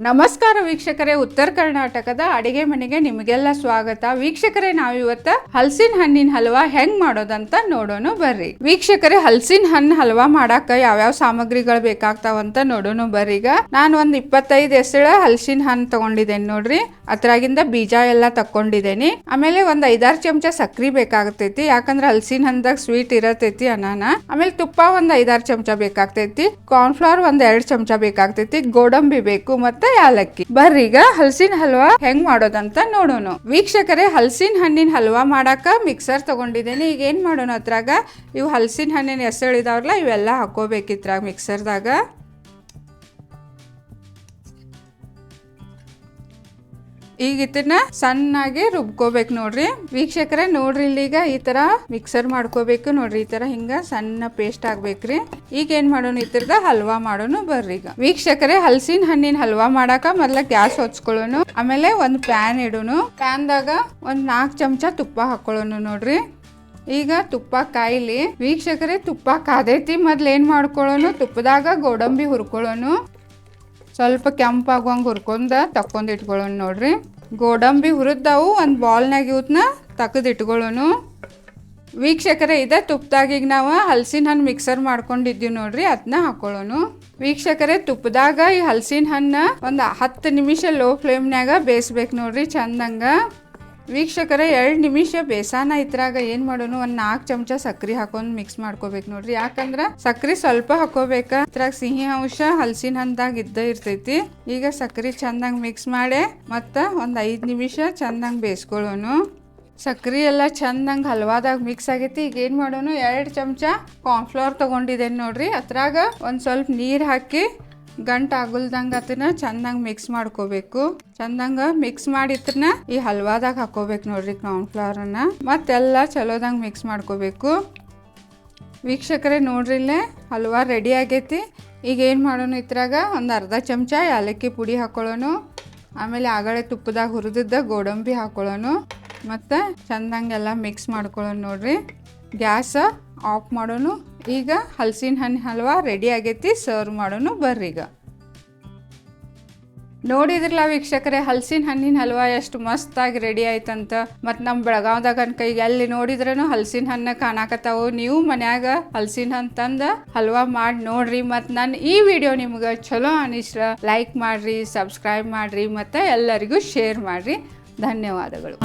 ನಮಸ್ಕಾರ ವೀಕ್ಷಕರೇ, ಉತ್ತರ ಕರ್ನಾಟಕದ ಅಡಿಗೆ ಮನೆಗೆ ನಿಮಗೆಲ್ಲ ಸ್ವಾಗತ. ವೀಕ್ಷಕರೇ, ನಾವಿವತ್ತ ಹಲಸಿನ ಹಣ್ಣಿನ ಹಲ್ವಾ ಹೆಂಗ್ ಮಾಡೋದಂತ ನೋಡೋಣ ಬರ್ರಿ. ವೀಕ್ಷಕರೇ, ಹಲಸಿನ ಹಣ್ಣು ಹಲ್ವಾ ಮಾಡಾಕ ಯಾವ್ಯಾವ ಸಾಮಗ್ರಿಗಳು ಬೇಕಾಗ್ತಾವಂತ ನೋಡೋಣ ಬರ್ರಿ. ಈಗ ನಾನು ಒಂದ್ ಇಪ್ಪತ್ತೈದು ಎಸಳ ಹಲಸಿನ ಹಣ್ಣು ತಗೊಂಡಿದ್ದೇನೆ ನೋಡ್ರಿ. ಅದ್ರಾಗಿಂದ ಬೀಜ ಎಲ್ಲ ತಕೊಂಡಿದ್ದೇನೆ ಆಮೇಲೆ ಒಂದ್ ಐದಾರು ಚಮಚ ಸಕ್ರಿ ಬೇಕಾಗ್ತೈತಿ. ಯಾಕಂದ್ರೆ ಹಲಸಿನ ಹಣ್ಣದಾಗ ಸ್ವೀಟ್ ಇರತೈತಿ ಅನಾನ ಆಮೇಲೆ ತುಪ್ಪ ಒಂದ್ ಐದಾರು ಚಮಚ ಬೇಕಾಗ್ತೈತಿ. ಕಾರ್ನ್ಫ್ಲವರ್ ಒಂದ್ ಎರಡ್ ಚಮಚ ಬೇಕಾಗ್ತೈತಿ. ಗೋಡಂಬಿ ಬೇಕು ಮತ್ತೆ ಯಾಲಕ್ಕಿ. ಬರ್ರೀಗ ಹಲಸಿನ ಹಲ್ವಾ ಹೆಂಗ್ ಮಾಡೋದಂತ ನೋಡೋಣ ವೀಕ್ಷಕರೇ, ಹಲಸಿನ ಹಣ್ಣಿನ ಹಲ್ವಾ ಮಾಡಾಕ ಮಿಕ್ಸರ್ ತಗೊಂಡಿದ್ದೇನೆ. ಈಗ ಏನ್ ಮಾಡೋಣ ಅದ್ರಾಗ? ಇವು ಹಲಸಿನ ಹಣ್ಣಿನ ಹೆಸಳಿದಾವ್ರಲ್ಲ ಇವೆಲ್ಲ ಹಾಕೋಬೇಕಿತ್ರಾಗ ಮಿಕ್ಸರ್ದಾಗ ಈಗ ಇದನ್ನ ಸಣ್ಣಾಗಿ ರುಬ್ಕೋಬೇಕು ನೋಡ್ರಿ. ವೀಕ್ಷಕರೇ, ನೋಡ್ರಿ ಇಲ್ಲಿ ಈಗ ಈ ತರ ಮಿಕ್ಸರ್ ಮಾಡ್ಕೋಬೇಕು ನೋಡ್ರಿ. ಈ ತರ ಹಿಂಗ ಸಣ್ಣ ಪೇಸ್ಟ್ ಆಗ್ಬೇಕ್ರಿ. ಈಗ ಏನ್ ಮಾಡೋಣ, ಈ ತರದ ಹಲ್ವಾ ಮಾಡೋಣ ಬರ್ರಿ ಈಗ. ವೀಕ್ಷಕರೇ, ಹಲಸಿನ ಹಣ್ಣಿನ ಹಲ್ವಾ ಮಾಡಾಕ ಮೊದ್ಲ ಗ್ಯಾಸ್ ಹೊಚ್ಕೊಳ್ಳೋಣ. ಆಮೇಲೆ ಒಂದ್ ಪ್ಯಾನ್ ಇಡೋನು ಪ್ಯಾನ್ದಾಗ ಒಂದ್ ನಾಲ್ಕು ಚಮಚ ತುಪ್ಪ ಹಾಕೊಳ್ಳೋಣ ನೋಡ್ರಿ. ಈಗ ತುಪ್ಪ ಕಾಯಿಲಿ. ವೀಕ್ಷಕರೇ, ತುಪ್ಪ ಕಾದೈತಿ. ಮೊದ್ಲ ಏನ್ ಮಾಡ್ಕೊಳ್ಳೋನು ತುಪ್ಪದಾಗ ಗೋಡಂಬಿ ಹುರ್ಕೊಳ್ಳೋನು ಸ್ವಲ್ಪ ಕೆಂಪಾಗುವಂಗೆ ಹುರ್ಕೊಂಡ ತಕ್ಕೊಂಡ್ ಇಟ್ಕೊಳ್ಳೋಣ ನೋಡ್ರಿ. ಗೋಡಂಬಿ ಹುರಿದವು, ಒಂದು ಬಾಲ್ನಾಗ ಇವತ್ತನ್ನ ತಕ್ಕದು ಇಟ್ಕೊಳ್ಳೋನು ವೀಕ್ಷಕರೇ, ಇದೆ ತುಪ್ಪದಾಗ ಈಗ ನಾವು ಹಲಸಿನ ಹಣ್ಣು ಮಿಕ್ಸರ್ ಮಾಡ್ಕೊಂಡಿದ್ದೀವಿ ನೋಡ್ರಿ ಅದನ್ನ ಹಾಕೊಳ್ಳೋನು ವೀಕ್ಷಕರೇ ತುಪ್ಪದಾಗ ಈ ಹಲಸಿನ ಹಣ್ಣು ಒಂದು ಹತ್ತು ನಿಮಿಷ ಲೋ ಫ್ಲೇಮ್ನಾಗ ಬೇಯಿಸ್ಬೇಕು ನೋಡ್ರಿ, ಚಂದಂಗ. ವೀಕ್ಷಕರೇ, ಎರಡು ನಿಮಿಷ ಬೇಸಾನ ಇದ್ರಾಗ ಏನು ಮಾಡೋಣ ಒಂದು ನಾಲ್ಕು ಚಮಚ ಸಕ್ರೆ ಹಾಕೊಂಡು ಮಿಕ್ಸ್ ಮಾಡ್ಕೋಬೇಕು ನೋಡ್ರಿ. ಯಾಕಂದ್ರೆ ಸಕ್ರೆ ಸ್ವಲ್ಪ ಹಾಕೋಬೇಕ. ಇದ್ರಾಗ ಸಿಹಿ ಅಂಶ ಹಲಸಿನ ಹಣ್ಣದಾಗ ಇದ್ದ ಇರ್ತೈತಿ. ಈಗ ಸಕ್ರೆ ಚಂದಂಗೆ ಮಿಕ್ಸ್ ಮಾಡಿ ಮತ್ತು ಒಂದು ಐದು ನಿಮಿಷ ಚಂದಂಗೆ ಬೇಯಿಸ್ಕೊಳ್ಳೋನು ಸಕ್ರೆ ಎಲ್ಲ ಚಂದಂಗೆ ಹಲ್ವಾದಾಗ ಮಿಕ್ಸ್ ಆಗೈತಿ. ಈಗ ಏನು ಮಾಡೋನು? ಎರಡು ಚಮಚ ಕಾರ್ನ್ಫ್ಲವರ್ ತೊಗೊಂಡಿದ್ದೇನೆ ನೋಡ್ರಿ. ಅದ್ರಾಗ ಒಂದು ಸ್ವಲ್ಪ ನೀರು ಹಾಕಿ ಗಂಟ್ ಆಗುಲ್ದಂಗ ಅದನ್ನ ಚಂದಂಗ ಮಿಕ್ಸ್ ಮಾಡ್ಕೋಬೇಕು. ಚಂದಂಗ ಮಿಕ್ಸ್ ಮಾಡಿತ್ರನ ಈ ಹಲ್ವಾದಾಗ ಹಾಕೋಬೇಕು ನೋಡ್ರಿ ಕಾರ್ನ್ಫ್ಲವರ್ ಅನ್ನ. ಮತ್ತೆಲ್ಲ ಚಲೋದಂಗ ಮಿಕ್ಸ್ ಮಾಡ್ಕೋಬೇಕು. ವೀಕ್ಷಕರೇ ನೋಡ್ರಿ ಇಲ್ಲೇ ಹಲ್ವಾ ರೆಡಿ ಆಗೈತಿ. ಈಗ ಏನು ಮಾಡೋಣ ಇದ್ರಾಗ ಒಂದು ಅರ್ಧ ಚಮಚ ಏಲಕ್ಕಿ ಪುಡಿ ಹಾಕೊಳ್ಳೋನು. ಆಮೇಲೆ ಆಗಳೆ ತುಪ್ಪದಾಗ ಹುರಿದಿದ್ದ ಗೋಡಂಬಿ ಹಾಕೊಳ್ಳೋನು. ಮತ್ತು ಚಂದಂಗೆಲ್ಲ ಮಿಕ್ಸ್ ಮಾಡ್ಕೊಳ್ಳೋಣ ನೋಡ್ರಿ. ಗ್ಯಾಸ್ ಆಫ್ ಮಾಡೋನು. ಈಗ ಹಲಸಿನ ಹಣ್ಣು ಹಲ್ವಾ ರೆಡಿ ಆಗೈತಿ ಸರ್ವ್ ಮಾಡೋಣ ಬರ್ರಿ ಈಗ. ನೋಡಿದ್ರಲ್ಲ ವೀಕ್ಷಕರೇ, ಹಲಸಿನ ಹಣ್ಣಿನ ಹಲ್ವಾ ಎಷ್ಟು ಮಸ್ತಾಗಿ ರೆಡಿ ಆಯ್ತಂತ. ಮತ್ತು ನಮ್ಮ ಬೆಳಗಾವ್ದಾಗ ಈಗ ಎಲ್ಲಿ ನೋಡಿದ್ರೂ ಹಲಸಿನ ಹಣ್ಣು ಕಾಣಾಕತ್ತಾವು. ನೀವು ಮನ್ಯಾಗ ಹಲಸಿನ ಹಣ್ಣು ತಂದ ಹಲ್ವಾ ಮಾಡಿ ನೋಡ್ರಿ. ಮತ್ತು ನಾನು ಈ ವಿಡಿಯೋ ನಿಮ್ಗೆ ಚಲೋ ಅನಿಸ್ರ ಲೈಕ್ ಮಾಡ್ರಿ ಸಬ್ಸ್ಕ್ರೈಬ್ ಮಾಡ್ರಿ, ಮತ್ತು ಎಲ್ಲರಿಗೂ ಶೇರ್ ಮಾಡ್ರಿ. ಧನ್ಯವಾದಗಳು.